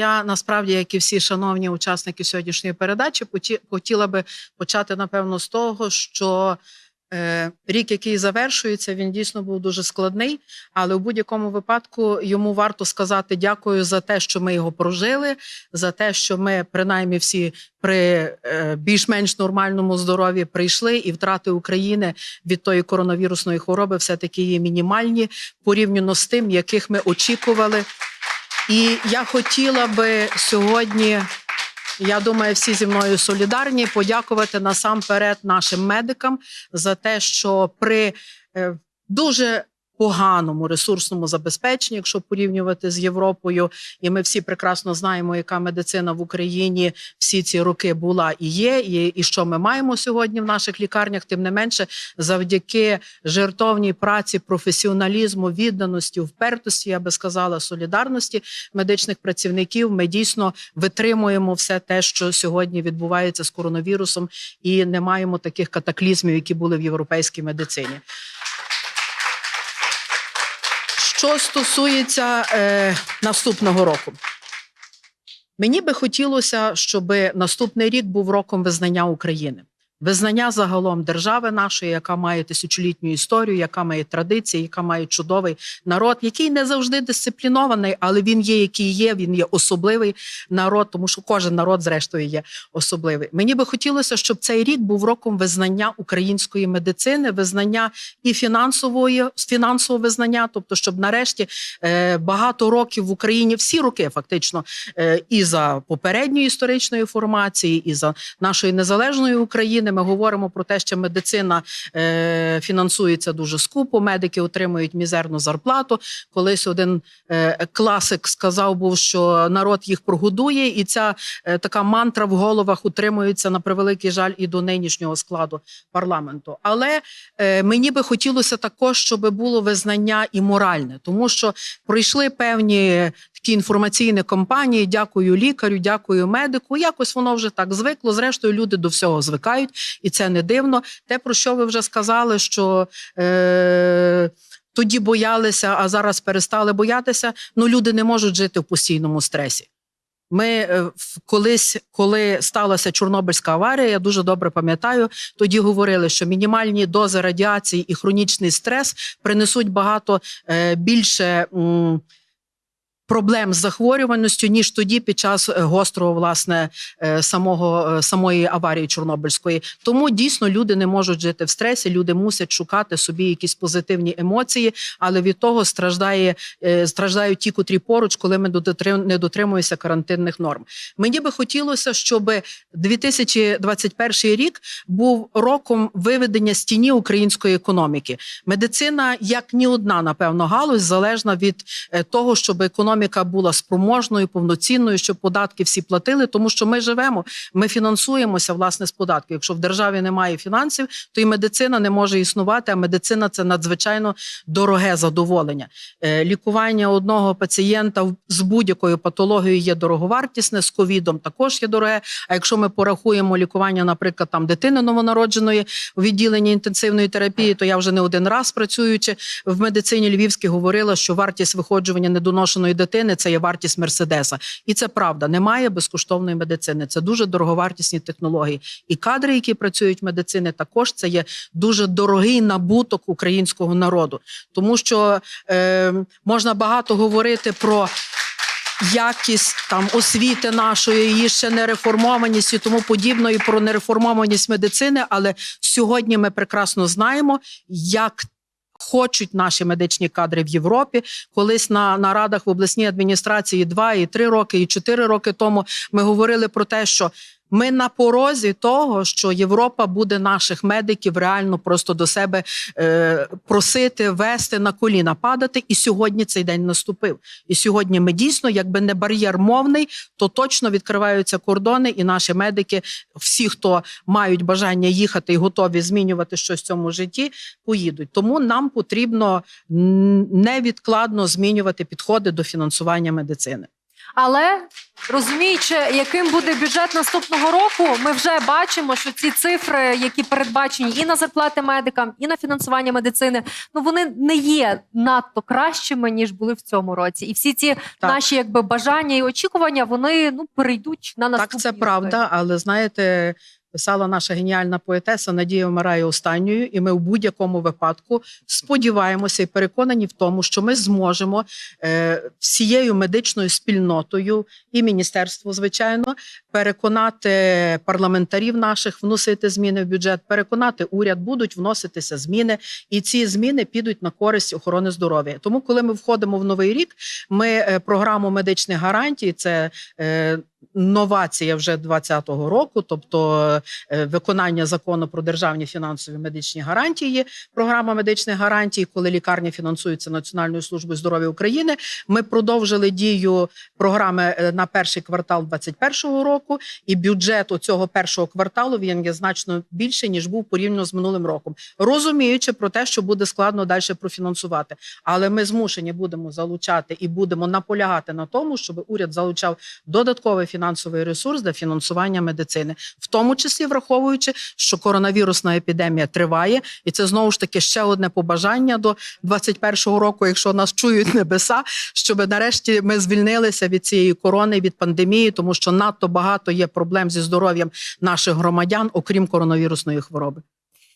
Я насправді, як і всі шановні учасники сьогоднішньої передачі, хотіла би почати напевно з того, що е, рік, який завершується, він дійсно був дуже складний. Але в будь-якому випадку йому варто сказати дякую за те, що ми його прожили, за те, що ми принаймні всі при е, більш-менш нормальному здоров'ї прийшли, і втрати України від тої коронавірусної хвороби все таки є мінімальні порівняно з тим, яких ми очікували. І я хотіла би сьогодні, я думаю, всі зі мною солідарні, подякувати насамперед нашим медикам за те, що при е, дуже поганому ресурсному забезпеченні, якщо порівнювати з Європою, і ми всі прекрасно знаємо, яка медицина в Україні всі ці роки була і є, і, і що ми маємо сьогодні в наших лікарнях. Тим не менше, завдяки жертовній праці, професіоналізму, відданості, впертості, я би сказала, солідарності медичних працівників. Ми дійсно витримуємо все те, що сьогодні відбувається з коронавірусом, і не маємо таких катаклізмів, які були в європейській медицині. Що стосується е, наступного року, мені би хотілося, щоб наступний рік був роком визнання України. Визнання загалом держави нашої, яка має тисячолітню історію, яка має традиції, яка має чудовий народ, який не завжди дисциплінований, але він є, який є. Він є особливий народ, тому що кожен народ, зрештою, є особливий. Мені би хотілося, щоб цей рік був роком визнання української медицини, визнання і фінансової фінансового визнання, тобто, щоб нарешті е, багато років в Україні, всі роки фактично, е, і за попередньої історичної формації, і за нашої незалежної України. Ми говоримо про те, що медицина е, фінансується дуже скупо. Медики отримують мізерну зарплату. Колись один е, класик сказав був, що народ їх прогодує, і ця е, така мантра в головах утримується на превеликий жаль і до нинішнього складу парламенту. Але мені би хотілося також, щоб було визнання і моральне, тому що пройшли певні такі інформаційні кампанії. Дякую лікарю, дякую медику. Якось воно вже так звикло. Зрештою, люди до всього звикають, і це не дивно. Те, про що ви вже сказали, що. Е- тоді боялися, а зараз перестали боятися. Ну, люди не можуть жити в постійному стресі. Ми е, колись, коли сталася Чорнобильська аварія, я дуже добре пам'ятаю, тоді говорили, що мінімальні дози радіації і хронічний стрес принесуть багато е, більше. Проблем з захворюваністю ніж тоді під час е, гострого власне е, самого е, самої аварії Чорнобильської. Тому дійсно люди не можуть жити в стресі. Люди мусять шукати собі якісь позитивні емоції, але від того страждає страждають ті, котрі поруч, коли ми не дотримуємося карантинних норм. Мені би хотілося, щоб 2021 рік був роком виведення з тіні української економіки. Медицина, як ні одна, напевно, галузь залежна від того, щоб економіка була спроможною, повноцінною, щоб податки всі платили, тому що ми живемо, ми фінансуємося власне з податків. Якщо в державі немає фінансів, то і медицина не може існувати. А медицина це надзвичайно дороге задоволення. Е, Лікування одного пацієнта з будь-якою патологією є дороговартісне, з ковідом також є дороге. А якщо ми порахуємо лікування, наприклад, там дитини новонародженої у відділенні інтенсивної терапії, то я вже не один раз працюючи в медицині Львівській говорила, що вартість виходжування недоношеної дитини це є вартість мерседеса, і це правда. Немає безкоштовної медицини. Це дуже дороговартісні технології. І кадри, які працюють в медицині, також це є дуже дорогий набуток українського народу, тому що е, можна багато говорити про. Якість там освіти нашої, її ще не реформованість і тому подібної про нереформованість медицини. Але сьогодні ми прекрасно знаємо, як хочуть наші медичні кадри в Європі. Колись на нарадах в обласній адміністрації два і три роки, і чотири роки тому ми говорили про те, що ми на порозі того, що Європа буде наших медиків реально просто до себе е, просити, вести на коліна, падати. І сьогодні цей день наступив. І сьогодні ми дійсно, якби не бар'єр мовний, то точно відкриваються кордони, і наші медики, всі, хто мають бажання їхати і готові змінювати щось в цьому житті, поїдуть. Тому нам потрібно невідкладно змінювати підходи до фінансування медицини. Але розуміючи, яким буде бюджет наступного року, ми вже бачимо, що ці цифри, які передбачені і на зарплати медикам, і на фінансування медицини, ну вони не є надто кращими ніж були в цьому році. І всі ці наші якби бажання і очікування вони ну перейдуть на наступні Так, це правда, але знаєте, писала наша геніальна поетеса Надія вмирає останньою, і ми в будь-якому випадку сподіваємося і переконані в тому, що ми зможемо е, всією медичною спільнотою і міністерство, звичайно, переконати парламентарів наших вносити зміни в бюджет, переконати уряд, будуть вноситися зміни, і ці зміни підуть на користь охорони здоров'я. Тому, коли ми входимо в новий рік, ми е, програму медичних гарантій, це е, новація вже 2020 року, тобто е, виконання закону про державні фінансові медичні гарантії, програма медичних гарантій, коли лікарня фінансується Національною службою здоров'я України. Ми продовжили дію програми е, на перший квартал 2021 року, і бюджет у цього першого кварталу він є значно більший ніж був порівняно з минулим роком, розуміючи про те, що буде складно далі профінансувати. Але ми змушені будемо залучати і будемо наполягати на тому, щоб уряд залучав додатковий фінансовий ресурс для фінансування медицини, в тому числі враховуючи, що коронавірусна епідемія триває, і це знову ж таки ще одне побажання до 21-го року, якщо нас чують небеса, щоб нарешті ми звільнилися від цієї корони, від пандемії, тому що надто багато є проблем зі здоров'ям наших громадян, окрім коронавірусної хвороби.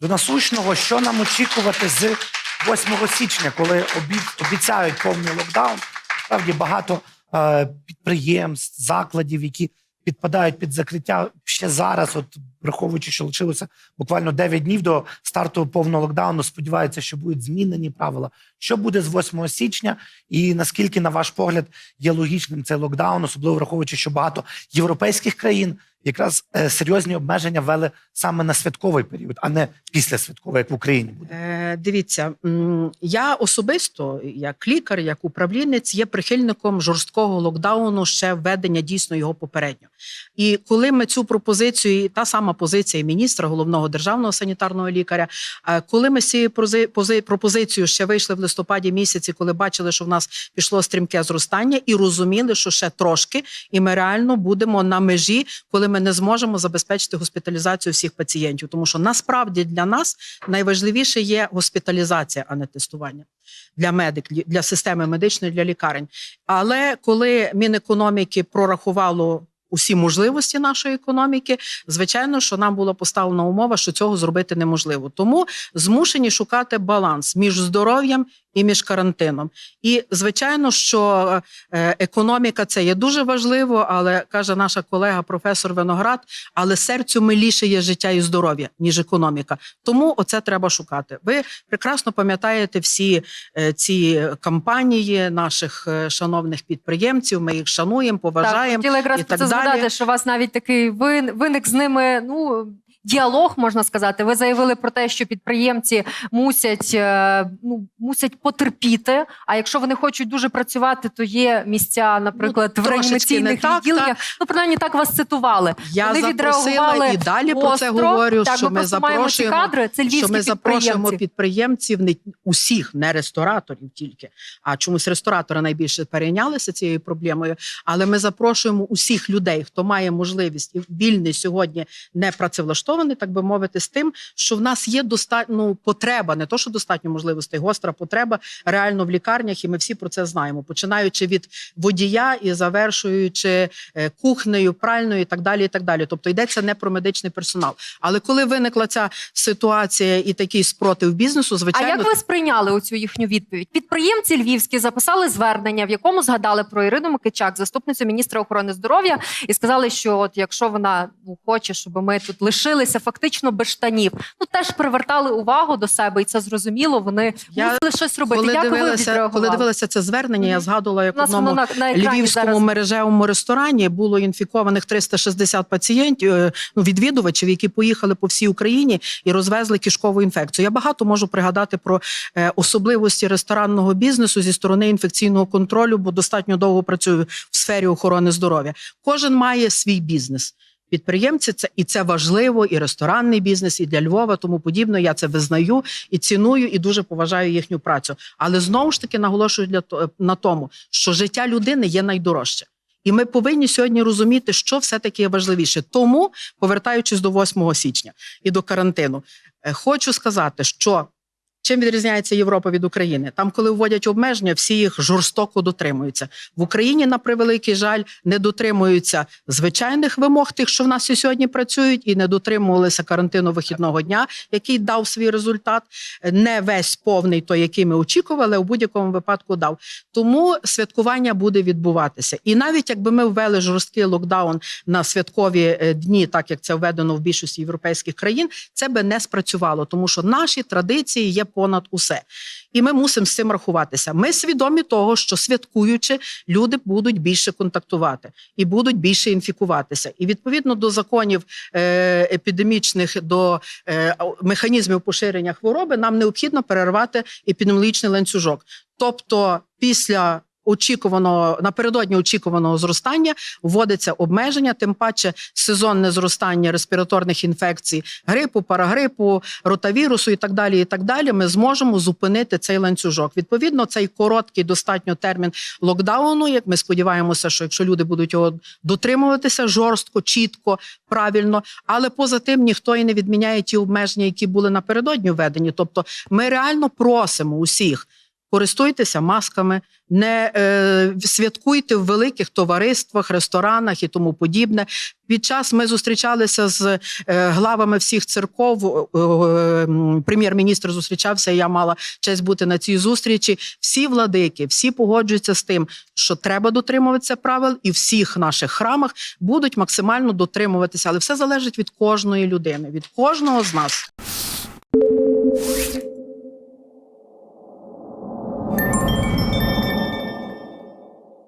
До насущного, що нам очікувати з 8 січня, коли обі- обіцяють повний локдаун. Справді багато підприємств, закладів, які підпадають під закриття ще зараз, от враховуючи, що лишилося буквально 9 днів до старту повного локдауну. Сподіваються, що будуть змінені правила. Що буде з 8 січня, і наскільки, на ваш погляд, є логічним цей локдаун, особливо враховуючи, що багато європейських країн якраз е, серйозні обмеження ввели саме на святковий період, а не після святкового, як в Україні буде. Е, дивіться, я особисто, як лікар, як управлінець, є прихильником жорсткого локдауну ще введення дійсно його попередньо. І коли ми цю пропозицію, та сама позиція міністра, головного державного санітарного лікаря, е, коли ми з цією пропозицією ще вийшли в листопаді місяці, коли бачили, що в нас пішло стрімке зростання, і розуміли, що ще трошки, і ми реально будемо на межі, коли ми не зможемо забезпечити госпіталізацію всіх пацієнтів, тому що насправді для нас найважливіше є госпіталізація, а не тестування для медиків, для системи медичної, для лікарень. Але коли Мінекономіки прорахувало усі можливості нашої економіки, звичайно, що нам була поставлена умова, що цього зробити неможливо. Тому змушені шукати баланс між здоров'ям і між карантином. І звичайно, що е, економіка це є дуже важливо, але каже наша колега професор Виноград, але серцю миліше є життя і здоров'я, ніж економіка. Тому оце треба шукати. Ви прекрасно пам'ятаєте всі е, ці кампанії наших е, шановних підприємців. Ми їх шануємо, Так, поважаємо. хотіла якраз і про так це далі. згадати, що у вас навіть такий вин, виник з ними. Ну діалог можна сказати. Ви заявили про те, що підприємці мусять е, ну мусять потерпіти. А якщо вони хочуть дуже працювати, то є місця, наприклад, Ну, в реанімаційних відділеннях. Ну принаймні так вас цитували. Я Вони відреагували і далі про це говорю. Так, що ми ми запрошуємо кадри. Це що ми запрошуємо підприємців не усіх, не рестораторів тільки, а чомусь ресторатори найбільше перейнялися цією проблемою. Але ми запрошуємо усіх людей, хто має можливість і вільний сьогодні не працевлаштований, так би мовити, з тим, що в нас є достатньо ну, потреба, не то що достатньо можливостей, гостра потреба реально в лікарнях, і ми всі про це знаємо, починаючи від водія і завершуючи е, кухнею, пральною і так далі. І так далі. Тобто йдеться не про медичний персонал. Але коли виникла ця ситуація і такий спротив бізнесу, звичайно, А як ви сприйняли оцю їхню відповідь? Підприємці львівські записали звернення, в якому згадали про Ірину Микичак, заступницю міністра охорони здоров'я, і сказали, що от якщо вона ну хоче, щоб ми тут лишилися фактично без штанів, ну теж привертали увагу до себе, і це зрозуміло. Вони Я- мусили щось робити. коли як дивилася, відреагували? коли дивилася це звернення, я згадувала, як У одному на, на львівському зараз. мережевому ресторані було інфікованих 360 пацієнтів, е, ну відвідувачів, які поїхали по всій Україні і розвезли кишкову інфекцію. Я багато можу пригадати про е, особливості ресторанного бізнесу зі сторони інфекційного контролю, бо достатньо довго працюю в сфері охорони здоров'я. Кожен має свій бізнес. Підприємці це і це важливо, і ресторанний бізнес, і для Львова, тому подібно. Я це визнаю і ціную, і дуже поважаю їхню працю. Але знову ж таки наголошую для на тому, що життя людини є найдорожче. І ми повинні сьогодні розуміти, що все-таки є важливіше. Тому, повертаючись до 8 січня і до карантину, е, хочу сказати, що чим відрізняється Європа від України? Там, коли вводять обмеження, всі їх жорстоко дотримуються. В Україні, на превеликий жаль, не дотримуються звичайних вимог, тих, що в нас і сьогодні працюють, і не дотримувалися карантину вихідного дня, який дав свій результат. Не весь повний той, який ми очікували, в будь-якому випадку дав. Тому святкування буде відбуватися. І навіть якби ми ввели жорсткий локдаун на святкові е, дні, так як це введено в більшості європейських країн, це би не спрацювало, тому що наші традиції є понад усе. І ми мусимо з цим рахуватися. Ми свідомі того, що святкуючи, люди будуть більше контактувати і будуть більше інфікуватися. І відповідно до законів е, епідемічних, до е, механізмів поширення хвороби, нам необхідно перервати епідеміологічний ланцюжок. Тобто, після очікуваного напередодні очікуваного зростання вводиться обмеження, тим паче сезонне зростання респіраторних інфекцій, грипу, парагрипу, ротавірусу і так далі. І так далі. Ми зможемо зупинити цей ланцюжок. Відповідно, цей короткий достатньо термін локдауну. Як ми сподіваємося, що якщо люди будуть його дотримуватися жорстко, чітко, правильно, але поза тим ніхто і не відміняє ті обмеження, які були напередодні введені. Тобто, ми реально просимо усіх. Користуйтеся масками, не е, святкуйте в великих товариствах, ресторанах і тому подібне. Під час ми зустрічалися з е, главами всіх церков. е, Прем'єр-міністр зустрічався. Я мала честь бути на цій зустрічі. Всі владики, всі погоджуються з тим, що треба дотримуватися правил, і всіх наших храмах будуть максимально дотримуватися. Але все залежить від кожної людини, від кожного з нас.